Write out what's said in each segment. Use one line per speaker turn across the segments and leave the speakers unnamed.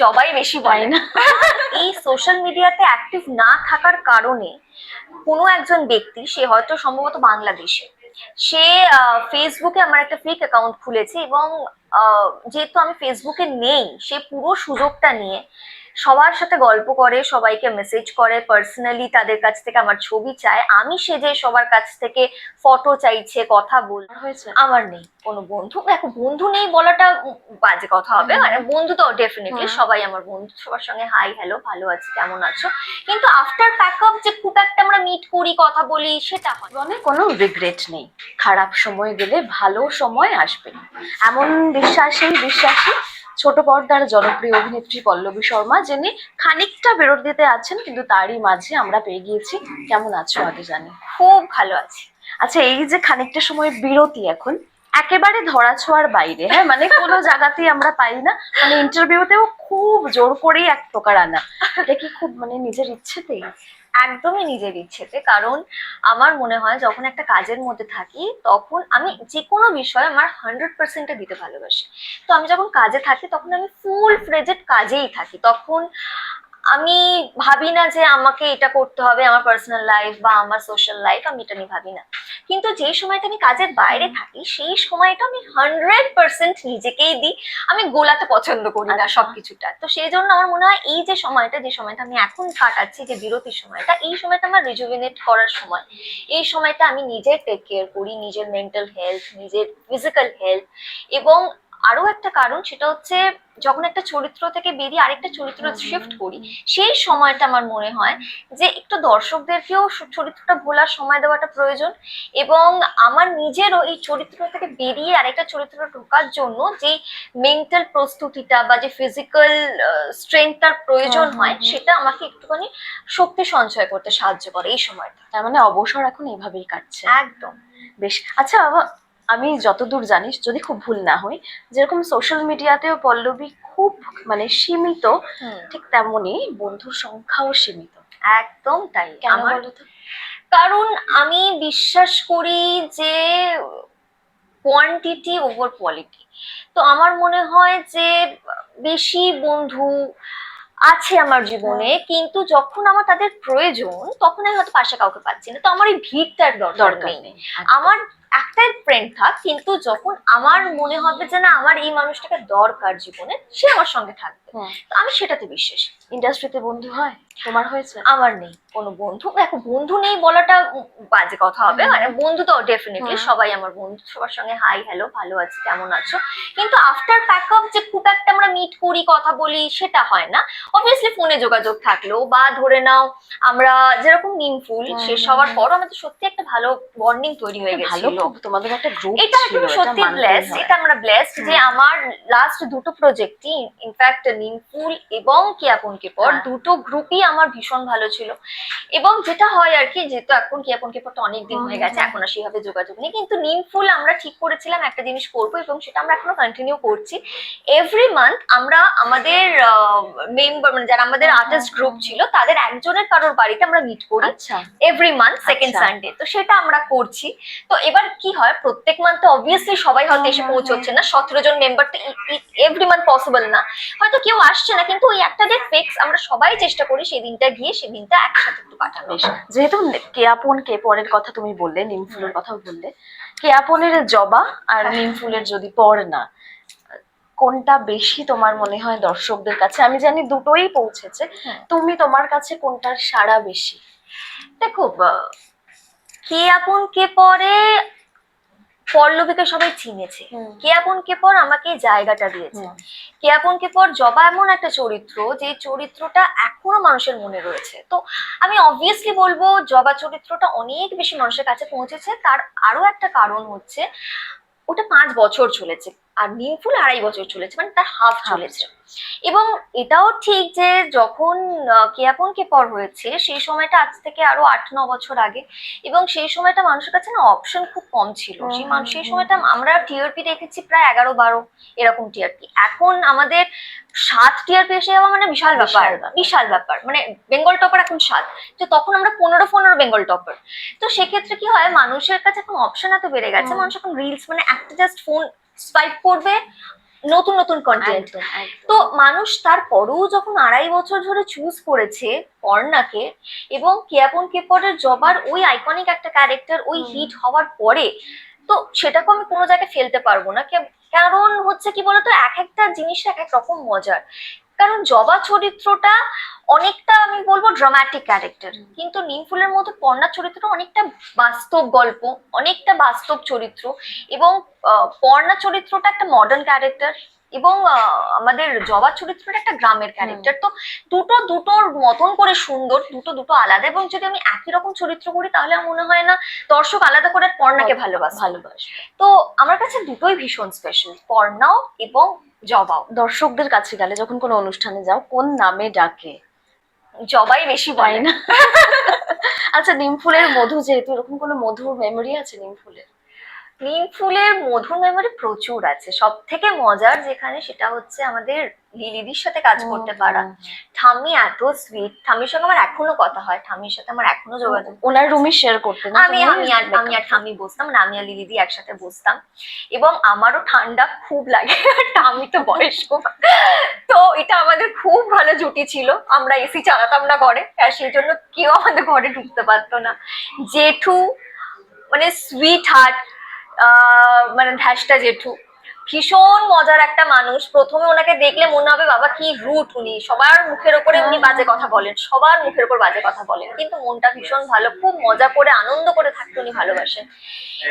জবাই বেশি বলে
না?
এই সোশ্যাল মিডিয়াতে অ্যাক্টিভ না থাকার কারণে কোনো একজন ব্যক্তি, সে হয়তো সম্ভবত বাংলাদেশে, সে ফেসবুকে আমার একটা ফেক অ্যাকাউন্ট খুলেছে এবং যেহেতু আমি ফেসবুকে নেই, সে পুরো সুযোগটা নিয়ে সবার সাথে গল্প করে সবাইকে মেসেজ করে পার্সোনালি তাদের কাছ থেকে আমার ছবি চায়। আমি সে যে সবার কাছ থেকে ফটো চাইছে কথা বল আমার নেই। কোনো বন্ধু দেখো বন্ধু নেই বলাটা বাজে কথা হবে মানে বন্ধু তো ডেফিনেটলি সবাই আমার বন্ধু। সবার সঙ্গে হাই হ্যালো ভালো আছি কেমন আছো? কিন্তু আফটার প্যাক আপ যে খুব একটা আমরা মিট করি কথা বলি সেটা হয়।
জীবনে কোনো রিগ্রেট নেই। খারাপ সময় গেলে ভালো সময় আসবে। এমন বিশ্বাসেই বিশ্বাসী। ছোট পর্দার জনপ্রিয় অভিনেত্রী পল্লবী শর্মা যিনি খানিকটা বিরতিতে আছেন কিন্তু তারই মাঝে আমরা পেয়ে গিয়েছি। কেমন আছো আগে জানি।
খুব ভালো আছি।
আচ্ছা এই যে খানিকটা সময় বিরতি এখন একেবারে ধরা ছোঁয়ার বাইরে হ্যাঁ? মানে কোনো জায়গাতেই আমরা পাই না। মানে ইন্টারভিউতেও খুব জোর করেই এক প্রকার আনা। এটা কি খুব মানে নিজের ইচ্ছেতেই?
একদমই নিজের ইচ্ছেতে। কারণ আমার মনে হয় যখন একটা কাজের মধ্যে থাকি, তখন আমি যে কোনো বিষয় আমার হান্ড্রেড পার্সেন্টে দিতে ভালোবাসি। তো আমি যখন কাজে থাকি, তখন আমি ফুল ফ্রেজেড কাজেই থাকি। তখন আমি ভাবি না যে আমাকে এটা করতে হবে আমার পার্সোনাল লাইফ বা আমার সোশ্যাল লাইফ আমি এটা নিয়ে ভাবি না। কিন্তু যে সময়টা আমি কাজের বাইরে থাকি সেই সময়টা আমি হান্ড্রেড পার্সেন্ট নিজেকেই দিই। আমি গোলাতে পছন্দ করি না
আচ্ছা।
সবকিছুটা। তো সেই জন্য আমার মনে হয় এই যে সময়টা যে সময়টা আমি এখন কাটাচ্ছি যে বিরতির সময়টা এই সময়টা আমার রিজুভিনেট করার সময়। এই সময়টা আমি নিজে টেক কেয়ার করি নিজের মেন্টাল হেলথ নিজের ফিজিক্যাল হেলথ এবং আরও একটা কারণ সেটা হচ্ছে যখন একটা চরিত্র থেকে বেরিয়ে আরেকটা চরিত্র শিফট করি সেই সময়টা আমার মনে হয় যে একটু দর্শকদেরকেও চরিত্রটা ভোলার সময় দেওয়াটা প্রয়োজন এবং আমার নিজেরও এই চরিত্র থেকে বেরিয়ে আরেকটা চরিত্র ঢোকার জন্য যে মেন্টাল প্রস্তুতিটা বা যে ফিজিক্যাল স্ট্রেংথটার প্রয়োজন হয় সেটা আমাকে একটুখানি শক্তি সঞ্চয় করতে সাহায্য করে এই সময়টা।
তার মানে অবসর এখন এইভাবেই কাটছে।
একদম।
বেশ। আচ্ছা বাবা আমি যতদূর জানিস যদি খুব ভুল না হই যেরকম সোশ্যাল মিডিয়াতেও পল্লবী খুব মানে সীমিত ঠিক তেমনই বন্ধুর সংখ্যাও সীমিত।
একদম তাই। আমার কারণ আমি বিশ্বাস করি যে কোয়ান্টিটি ওভার কোয়ালিটি তো আমার মনে হয় যে বেশি বন্ধু আছে আমার জীবনে কিন্তু যখন আমার তাদের প্রয়োজন তখন আমি হয়তো পাশে কাউকে পাচ্ছি না। তো আমার এই ভিড়টার দরকার নেই।
নেই।
আমার একটাই ফ্রেন্ড থাক কিন্তু যখন আমার মনে হবে যে না আমার এই মানুষটাকে দরকার জীবনে সে আমার সঙ্গে থাকবে। তো আমি সেটাতে বিশ্বাসী।
ইন্ডাস্ট্রিতে বন্ধু হয়? তোমার হয়েছে?
আমার নেই। কোনো বন্ধু দেখো বন্ধু নেই বলাটা বাজে কথা হবে। মানে বন্ধু তো ডেফিনেটলি সবাই আমার বন্ধু। সবার সঙ্গে হাই হ্যালো ভালো আছি কেমন আছো? কিন্তু আফটার প্যাক আপ যে খুব একটা আমরা মিট করি কথা বলি সেটা হয় না। অবভিয়াসলি ফোনে যোগাযোগ থাকল বা ধরে নাও আমরা যেরকম
নিমফুল
শেষ হওয়ার। পর আমাদের সত্যি একটা ভালো বন্ডিং তৈরি হয়ে গেছিল।
তোমাদের একটা গ্রুপ
এটা
ছিল
সত্যি ব্লেসড এটা আমরা ব্লেসড যে আমার লাস্ট দুটো প্রজেক্টই ইনফ্যাক্ট নিমফুল এবং কিয়াপন কেপর
হ্যাঁ।
দুটো গ্রুপই আমার ভীষণ ভালো ছিল। এবং যেটা হয় আর কি যেহেতু এখন কিয়াপন কেপরটা অনেক দিন হয়ে গেছে এখন আর সেভাবে যোগাযোগ নেই কিন্তু নিমফুল আমরা ঠিক করেছিলাম একটা জিনিস করব এবং সেটা আমরা এখনও কন্টিনিউ করছি। এভরি মান্থ আমরা আমাদের মেম্বার মানে যারা আমাদের আর্টিস্ট গ্রুপ ছিল তাদের একজনের কারোর বাড়িতে আমরা মিট করি।
আচ্ছা।
এভরি মান্থ সেকেন্ড
আচ্ছা।
সানডে তো সেটা আমরা করছি। তো এবার কি হয়? প্রত্যেক মান্থে অবভিয়াসলি সবাই হয়তো এসে
হুম,
পৌঁছচ্ছে না। সতেরো জন মেম্বার তো এভরি মান্থ পসিবল না। হয়তো কেউ আসছে না কিন্তু ওই একটা ডেট ফিক্স আমরা সবাই চেষ্টা করি সেই দিনটা গিয়ে সেই দিনটা একসাথে একটু কাটানো
যেহেতু কেয়াপন কে পরের কথা তুমি বললে নিম ফুলের কথা বললে কেয়াপনের জবা আর
হ্যাঁ।
নিম ফুলের যদি পর না কোনটা বেশি তোমার মনে হয় দর্শকদের কাছে? আমি জানি দুটোই পৌঁছেছে।
হ্যাঁ।
তুমি তোমার কাছে কোনটার সাড়া বেশি?
দেখো কে আপন কে পরে পল্লবীকে সবাই চিনেছে। কে আপন কে পর আমাকে এই জায়গাটা দিয়েছে। কে আপন কে পর জবা এমন একটা চরিত্র যে চরিত্রটা এখনও মানুষের মনে রয়েছে। তো আমি অবভিয়াসলি বলব জবা চরিত্রটা অনেক বেশি মানুষের কাছে পৌঁছেছে। তার আরও একটা কারণ হচ্ছে ওটা পাঁচ বছর চলেছে। আর নিমফুল আড়াই বছর চলেছে মানে তার হাফ চলেছে। এবং এটাও ঠিক যে যখন কেয়াপন কে পর হয়েছে সেই সময়টা আজ থেকে আরও আট ন বছর আগে। এবং সেই সময়টা মানুষের কাছে না অপশন খুব কম ছিল। সেই মানুষ সেই সময়টা আমরা টিআরপি দেখেছি প্রায় এগারো বারো এরকম টিআরপি এখন আমাদের সাত টিআরপি এসে যাওয়া মানে বিশাল ব্যাপার।
বিশাল ব্যাপার।
মানে বেঙ্গল টপার এখন সাত। তো তখন আমরা পনেরো পনেরো বেঙ্গল টপার তো সেক্ষেত্রে কি হয় মানুষের কাছে এখন অপশন এত বেড়ে গেছে। মানুষ এখন রিলস মানে একটা জাস্ট ফোন সোয়াইপ করবে নতুন নতুন কন্টেন্ট। তো মানুষ তারপরেও যখন আড়াই বছর ধরে চুজ করেছে পর্ণাকে এবং কেয়াপন কেপরের জবার ওই আইকনিক একটা ক্যারেক্টার ওই হিট হওয়ার পরে তো সেটাকে আমি কোনো জায়গায় ফেলতে পারব না। কারণ হচ্ছে কি বলতো এক একটা জিনিস এক এক রকম মজার। কারণ জবা চরিত্রটা অনেকটা আমি বলব ড্রামাটিক ক্যারেক্টার। কিন্তু নিমফুলের মধ্যে পর্ণার চরিত্রটা অনেকটা বাস্তব গল্প অনেকটা বাস্তব চরিত্র এবং পর্ণা চরিত্রটা একটা মডার্ন ক্যারেক্টার এবং আমাদের জবা চরিত্রটা একটা গ্রামের ক্যারেক্টার তো দুটো দুটোর মতন করে সুন্দর দুটো দুটো আলাদা এবং যদি আমি একই রকম চরিত্র করি তাহলে আমার মনে হয় না দর্শক আলাদা করে পর্ণাকে ভালোবাসে
ভালোবাসবে।
তো আমার কাছে দুটোই ভীষণ স্পেশাল পর্ণাও এবং জবাও
দর্শকদের কাছে গেলে যখন কোনো অনুষ্ঠানে যাও কোন নামে ডাকে?
জবাই বেশি পায়
না। আচ্ছা নিমফুলের মধু যেহেতু এরকম কোনো মধুর মেমোরি আছে নিমফুলের
নিম ফুলের মধুর মেমোরি প্রচুর আছে। সব থেকে মজার যেখানে সেটা হচ্ছে আমাদের লিলিদির সাথে কাজ করতে পারা। ঠাম্মি এত সুইট ঠাম্মির সঙ্গে আমার এখনও কথা হয়। ঠামির সাথে আমার এখনও যোগাযোগ
ওনার রুমই শেয়ার করতে
আমি আমি আর আমি আর ঠাম্মি বসতাম না আমি আর লিলিদি একসাথে বসতাম। এবং আমারও ঠান্ডা খুব লাগে ঠাম্মি তো বয়স্ক। তো এটা আমাদের খুব ভালো জুটি ছিল। আমরা এসি চালাতাম না ঘরে আর সেই জন্য কেউ আমাদের ঘরে ঢুকতে পারতো না। জেঠু মানে সুইট হার্ট মানে ধ্যাসটা জেঠু। ভীষণ মজার একটা মানুষ। প্রথমে ওনাকে দেখলে মনে হবে, বাবা, কি রুট উনি। সবার মুখের ওপরে উনি বাজে কথা বলেন। সবার মুখের ওপর বাজে কথা বলেন। কিন্তু মনটা ভীষণ ভালো, খুব মজা করে, আনন্দ করে থাকতে উনি ভালোবাসেন।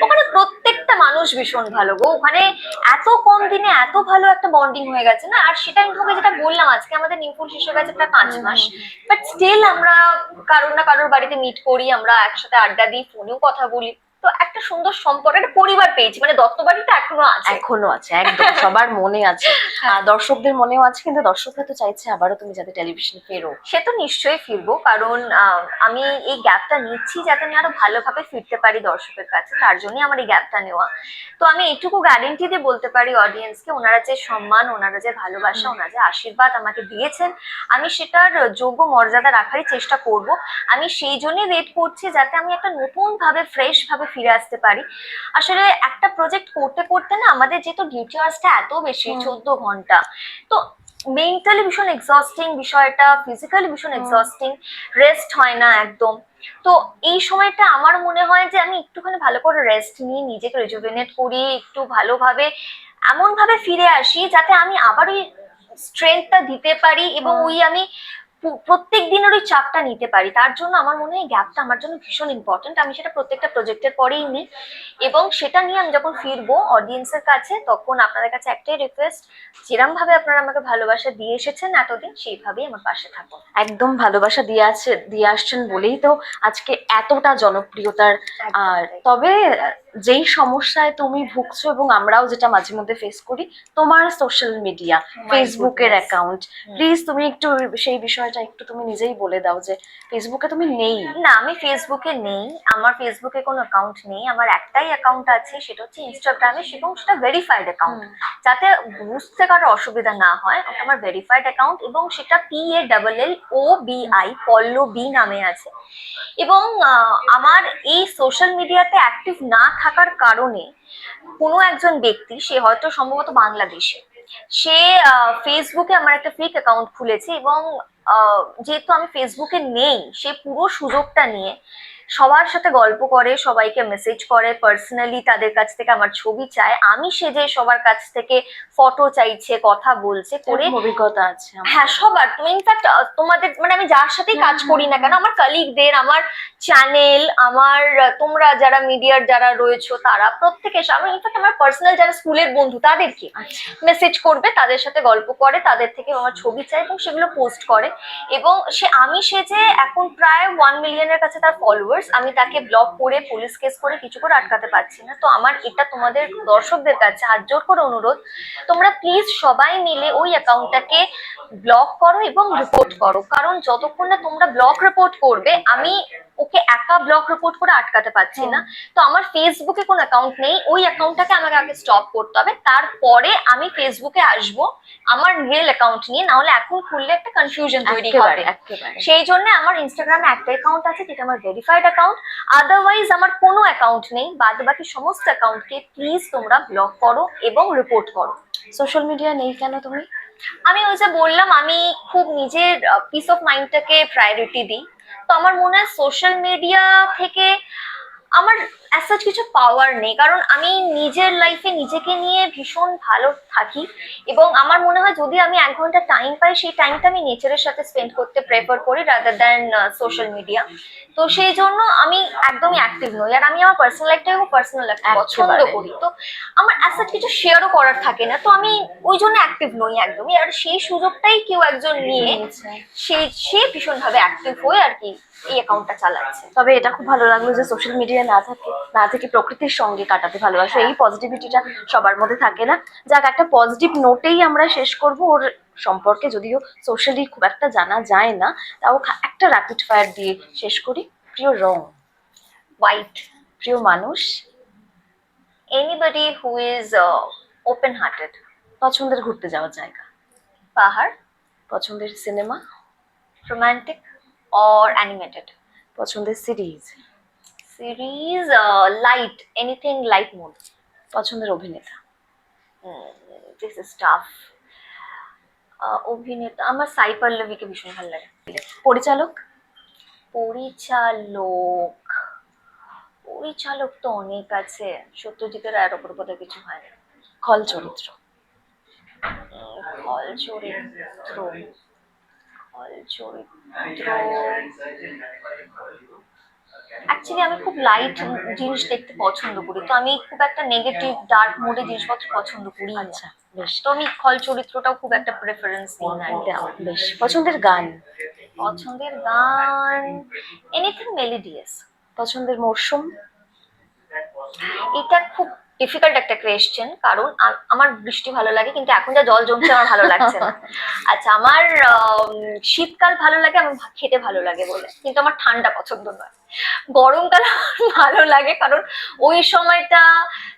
ওখানে প্রত্যেকটা মানুষ ভীষণ ভালো গো। ওখানে এত কম দিনে এত ভালো একটা বন্ডিং হয়ে গেছে না? আর সেটা আমি তোমাকে যেটা বললাম, আজকে আমাদের শেষ হয়ে গেছে প্রায় পাঁচ মাস। বাট স্টিল আমরা কারোর না কারোর বাড়িতে মিট করি, আমরা একসাথে আড্ডা দিই ফোনেও কথা বলি। তো একটা সুন্দর সম্পর্ক একটা পরিবার পেয়েছি মানে দত্ত বাড়িটা এখনও আছে।
এখনও আছে একদম সবার মনে আছে।
হ্যাঁ।
দর্শকদের মনেও আছে কিন্তু দর্শকরা তো চাইছে আবারও তুমি যাতে টেলিভিশনে ফেরো।
সে তো নিশ্চয়ই ফিরবো কারণ আমি এই গ্যাপটা নিচ্ছি যাতে আমি আরও ভালোভাবে ফিরতে পারি দর্শকের কাছে তার জন্যই আমার এই গ্যাপটা নেওয়া। তো আমি এইটুকু গ্যারেন্টি দিয়ে বলতে পারি অডিয়েন্সকে ওনারা যে সম্মান ওনারা যে ভালোবাসা। ওনারা যে আশীর্বাদ আমাকে দিয়েছেন আমি সেটার যোগ্য মর্যাদা রাখারই চেষ্টা করব। আমি সেই জন্যই ওয়েট করছি যাতে আমি একটা নতুন ভাবে ফ্রেশ ভাবে ফিরে আসতে পারি। আসলে একটা প্রজেক্ট করতে করতে না আমাদের যেহেতু ডিউটি আওয়ার্সটা এত বেশি চোদ্দ ঘণ্টা। তো মেন্টালি ভীষণ এক্সস্টিং বিষয়টা ফিজিক্যালি ভীষণ এক্সস্টিং রেস্ট হয় না একদম। তো এই সময়টা আমার মনে হয় যে আমি একটুখানি ভালো করে রেস্ট নিয়ে নিজেকে রেজুভেনেট করি একটু ভালোভাবে এমন ভাবে ফিরে আসি যাতে আমি আবার ওই স্ট্রেংথটা দিতে পারি এবং ওই আমি প্রত্যেক দিনের ওই চাপটা নিতে পারি। তার জন্য আমার মনে হয় গ্যাপটা আমার জন্য ভীষণ ইম্পর্টেন্ট আমি সেটা প্রত্যেকটা প্রজেক্টের পরেই নিই। এবং সেটা নিয়ে আমি যখন ফিরবো অডিয়েন্সের কাছে তখন আপনাদের কাছে একটাই রিকোয়েস্ট যেরম ভাবে আপনারা আমাকে ভালোবাসা দিয়ে এসেছেন এতদিন সেইভাবেই আমার পাশে থাকুন
একদম ভালোবাসা দিয়ে আছে দিয়ে আসছেন বলেই তো আজকে এতটা জনপ্রিয়তার আর তবে যেই সমস্যায় তুমি ভুগছো এবং আমরাও যেটা মাঝে মধ্যে ফেস করি তোমার সোশ্যাল মিডিয়া ফেসবুকের অ্যাকাউন্ট প্লিজ তুমি একটু সেই বিষয়টা একটু তুমি নিজেই বলে দাও যে ফেসবুকে তুমি নেই।
না আমি ফেসবুকে নেই। আমার ফেসবুকে কোনো অ্যাকাউন্ট নেই। আমার একটাই অ্যাকাউন্ট আছে সেটা হচ্ছে ইনস্টাগ্রামে এবং সেটা ভেরিফাইড অ্যাকাউন্ট যাতে বুঝতে কারও অসুবিধা না হয় আমার ভেরিফাইড অ্যাকাউন্ট এবং সেটা P A double L O B I Pallabi নামে আছে। এবং আমার এই সোশ্যাল মিডিয়াতে অ্যাক্টিভ না থাকার কারণে কোনো একজন ব্যক্তি, সে হয়তো সম্ভবত বাংলাদেশে, সে ফেসবুকে আমার একটা ফেক অ্যাকাউন্ট খুলেছে এবং যেহেতু আমি ফেসবুকে নেই, সে পুরো সুযোগটা নিয়ে সবার সাথে গল্প করে সবাইকে মেসেজ করে পার্সোনালি তাদের কাছ থেকে আমার ছবি চায়। আমি সে যে সবার কাছ থেকে ফটো চাইছে কথা বলছে করে
অভিজ্ঞতা আছে
হ্যাঁ সবার। তুমি ইনফ্যাক্ট তোমাদের মানে আমি যার সাথেই কাজ করি না কেন আমার কালিগদের আমার চ্যানেল আমার তোমরা যারা মিডিয়ার যারা রয়েছো তারা প্রত্যেকে আমার ইনফ্যাক্ট আমার পার্সোনাল যারা স্কুলের বন্ধু তাদেরকে
আচ্ছা।
মেসেজ করবে তাদের সাথে গল্প করে তাদের থেকে আমার ছবি চায় এবং সেগুলো পোস্ট করে। এবং সে আমি সে যে এখন প্রায় ওয়ান মিলিয়নের কাছে তার ফলোয়ার্স আমি তাকে ব্লক করে পুলিশ কেস করে কিছু করে আটকাতে পারছি না। তো আমার এটা তোমাদের দর্শকদের কাছে হাত জোর করে অনুরোধ তোমরা প্লিজ সবাই মিলে ওই অ্যাকাউন্টটাকে ব্লক করো এবং রিপোর্ট করো। কারণ যতক্ষণ না তোমরা ব্লক রিপোর্ট করবে আমি ওকে একা ব্লক রিপোর্ট করে আটকাতে পারছি না। তো আমার ফেসবুকে কোনো অ্যাকাউন্ট নেই ওই অ্যাকাউন্টটাকে আমাকে আগে স্টপ করতে হবে। তারপরে আমি ফেসবুকে আসব আমার রিয়েল অ্যাকাউন্ট নিয়ে না হলে এখন খুললে একটা কনফিউশন তৈরি হবে। সেই জন্য আমার ইনস্টাগ্রামে একটা অ্যাকাউন্ট আছে যেটা আমার ভেরিফাইড অ্যাকাউন্ট আদারওয়াইজ আমার কোনো অ্যাকাউন্ট নেই বাদ বাকি সমস্ত অ্যাকাউন্টকে প্লিজ তোমরা ব্লক করো এবং রিপোর্ট করো।
সোশ্যাল মিডিয়া নেই কেন তুমি?
আমি ওই যে বললাম আমি খুব নিজের পিস অফ মাইন্ডটাকে প্রায়োরিটি দিই। তো আমার মনে হয় সোশ্যাল মিডিয়া থেকে আমার অ্যাসাচ কিছু পাওয়ার নেই। কারণ আমি নিজের লাইফে নিজেকে নিয়ে ভীষণ ভালো থাকি এবং আমার মনে হয় যদি আমি এক ঘণ্টা টাইম পাই সেই টাইমটা আমি নেচারের সাথে স্পেন্ড করতে প্রেফার করি রাদার দ্যান সোশ্যাল মিডিয়া তো সেই জন্য আমি একদমই অ্যাক্টিভ নই। আর আমি আমার পার্সোনাল লাইফটাকে পার্সোনাল পছন্দ করি। তো আমার অ্যাসাচ কিছু শেয়ারও করার থাকে না। তো আমি ওই জন্য অ্যাক্টিভ নই একদমই। আর সেই সুযোগটাই কেউ একজন নিয়ে সে সে ভীষণভাবে অ্যাক্টিভ হয়ে আর কি এই অ্যাকাউন্টটা চালাচ্ছে।
তবে এটা খুব ভালো লাগল যে সোশ্যাল মিডিয়া না থাকে, না থেকে প্রকৃতির সঙ্গে কাটাতে ভালোবাসো। এই পজিটিভিটিটা সবার মধ্যে থাকে না। যাক, একটা পজিটিভ নোটেই আমরা শেষ করব। ওর সম্পর্কে যদিও সোশ্যালি খুব একটা জানা যায় না, তাও একটা র্যাপিড ফায়ার দিয়ে শেষ করি। প্রিয় রং
হোয়াইট
প্রিয় মানুষ
anybody who is open hearted
পছন্দের ঘুরতে যাওয়ার জায়গা।
পাহাড়,
পছন্দের সিনেমা
রোমান্টিক অর অ্যানিমেটেড
পছন্দের series
series light anything light mode
পছন্দের অভিনেতা।
দিস ইজ টাফ অভিনেতা আমার সাই পল্লবীকে ভীষণ ভালো লাগে।
পরিচালক?
পরিচালক। পরিচালক তো অনেক আছে। সত্যজিতের রায়ের ওপর বোধহয় কিছু হয় না।
খল চরিত্র
খল চরিত্র অ্যাকচুয়ালি আমি খুব লাইট জিনিস দেখতে পছন্দ করি। তো আমি খুব একটা নেগেটিভ ডার্ক মোডে জিনিসপত্র পছন্দ করি
আচ্ছা বেশ।
তো আমি খল চরিত্রটাও খুব একটা প্রেফারেন্স দিই না।
বেশ। পছন্দের গান?
পছন্দের গান এনিথিং মেলোডিয়াস
পছন্দের মরশুম?
এটা খুব ডিফিকাল্ট একটা কোয়েশ্চেন কারণ আমার বৃষ্টি ভালো লাগে কিন্তু এখন যা জল জমছে আমার ভালো লাগছে না। আচ্ছা আমার আম, শীতকাল ভালো লাগে আমার খেতে ভালো লাগে বলে কিন্তু আমার ঠান্ডা পছন্দ নয়। গরমকাল ভালো লাগে কারণ ওই সময়টা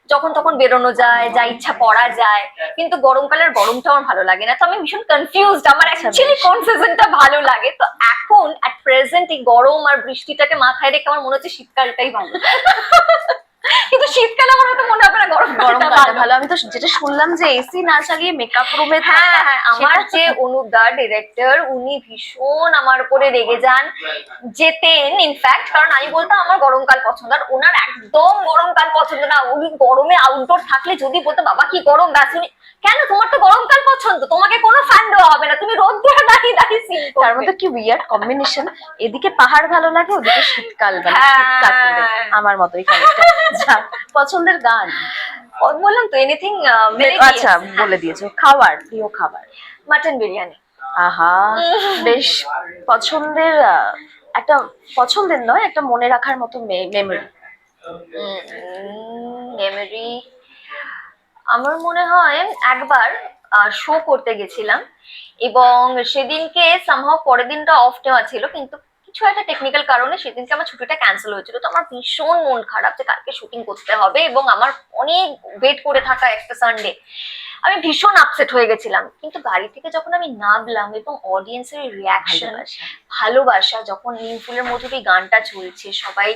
যখন তখন বেরোনো যায় যা ইচ্ছা পড়া যায় কিন্তু গরমকালের গরমটা আমার ভালো লাগে না। তো আমি ভীষণ কনফিউজড আমার অ্যাকচুয়ালি কোন সিজনটা ভালো লাগে। তো এখন অ্যাট প্রেজেন্ট এই গরম আর বৃষ্টিটাকে মাথায় রেখে আমার মনে হচ্ছে শীতকালটাই ভালো। কিন্তু শীতকালে আমার হয়তো মনে হবে না গরম
ভালো। আমি তো যেটা শুনলাম যে এসি না চালিয়ে মেকআপ রুমে
হ্যাঁ হ্যাঁ আমার যে অনুপ দা ডিরেক্টর উনি ভীষণ আমার উপরে রেগে যান যেতেন ইনফ্যাক্ট কারণ আমি বলতাম আমার গরমকাল পছন্দ। আর ওনার একদম গরমকাল পছন্দ না। উনি গরমে আউটডোর থাকলে যদি বলতো বাবা কি গরম ব্যাস। উনি কেন? তোমার তো গরমকাল পছন্দ। তোমাকে কোনো ফ্যান দেওয়া হবে না। তুমি রোদ দিয়ে দাঁড়িয়ে দাঁড়িয়ে সিন
তার মধ্যে কি উইয়ার্ড কম্বিনেশন এদিকে পাহাড় ভালো লাগে ওদিকে শীতকাল মানে
হ্যাঁ।
শীত কাটবে আমার মতোই খানিকটা পছন্দের গান?
বললাম তো এনিথিং
আচ্ছা বলে দিয়েছ। খাবার প্রিয় খাবার?
মাটন বিরিয়ানি।
আহা বেশ পছন্দের একটা পছন্দের নয় একটা মনে রাখার মতো মেমরি
মেমরি আমার মনে হয় একবার শো করতে গেছিলাম এবং সেদিনকে সামহাও পরের দিনটা অফ নেওয়া ছিল কিন্তু কিছু একটা টেকনিক্যাল কারণে সেদিনকে আমার ছুটিটা ক্যান্সেল হয়েছিল। তো আমার ভীষণ মন খারাপ যে কালকে শুটিং করতে হবে এবং আমার অনেক ওয়েট করে থাকা একটা সানডে আমি ভীষণ আপসেট হয়ে গেছিলাম। কিন্তু গাড়ি থেকে যখন আমি নামলাম এবং অডিয়েন্সের রিয়াকশন ভালোবাসা। যখন নিমফুলের মধ্যে দিয়ে গানটা চলছে সবাই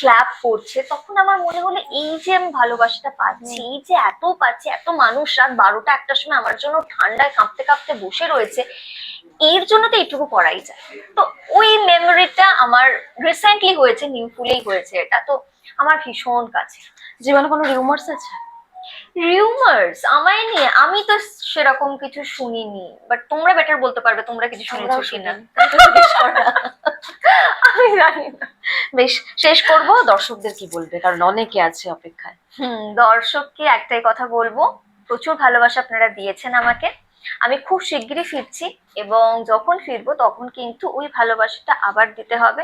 ক্ল্যাপ করছে তখন আমার মনে হলো এই যে আমি ভালোবাসাটা পাচ্ছি এই যে এত পাচ্ছি এত মানুষ রাত বারোটা একটার সময় আমার জন্য ঠান্ডায় কাঁপতে কাঁপতে বসে রয়েছে এর জন্য তো এইটুকু করাই যায়। তো ওই মেমোরিটা আমার রিসেন্টলি হয়েছে নিমফুলেই হয়েছে এটা। তো আমার ভীষণ কাছে।
জীবনে কোনো রিউমার্স আছে?
রিউমার্স আমায় নিয়ে? আমি তো সেরকম কিছু শুনিনি। বাট তোমরা বেটার বলতে পারবে তোমরা কিছু শুনেছো কিনা। আমি জানি না।
বেশ শেষ করব। দর্শকদের কি বলবে? কারণ অনেকে আছে অপেক্ষায়।
হুম। দর্শককে একটাই কথা বলব। প্রচুর ভালোবাসা আপনারা দিয়েছেন আমাকে। আমি খুব শিগগিরই ফিরছি এবং যখন ফিরবো তখন কিন্তু ওই ভালোবাসাটা আবার দিতে হবে।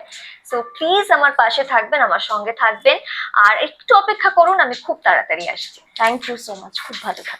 সো প্লিজ আমার পাশে থাকবেন, আমার সঙ্গে থাকবেন। আর একটু অপেক্ষা করুন, আমি খুব তাড়াতাড়ি আসছি।
থ্যাংক ইউ সো মাচ খুব ভালো থাকো